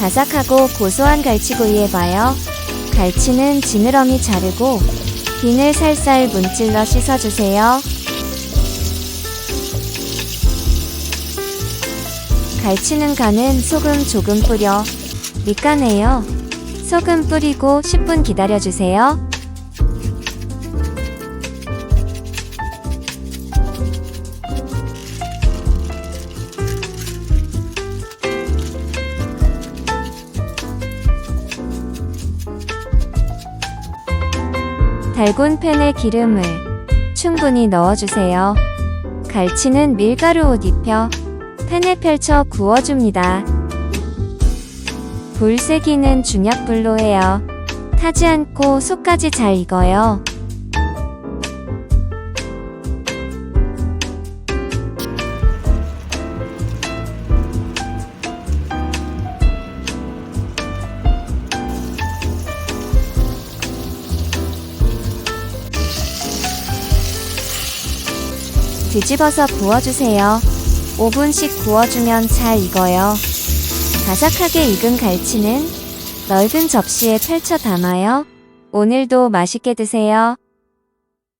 바삭하고 고소한 갈치구이에 봐요. 갈치는 지느러미 자르고 비늘 살살 문질러 씻어주세요. 갈치는 간은 소금 조금 뿌려 밑간해요. 소금 뿌리고 10분 기다려주세요. 달군 팬에 기름을 충분히 넣어주세요. 갈치는 밀가루 옷 입혀 팬에 펼쳐 구워줍니다. 불 세기는 중약불로 해요. 타지 않고 속까지 잘 익어요. 뒤집어서 구워주세요. 5분씩 구워주면 잘 익어요. 바삭하게 익은 갈치는 넓은 접시에 펼쳐 담아요. 오늘도 맛있게 드세요.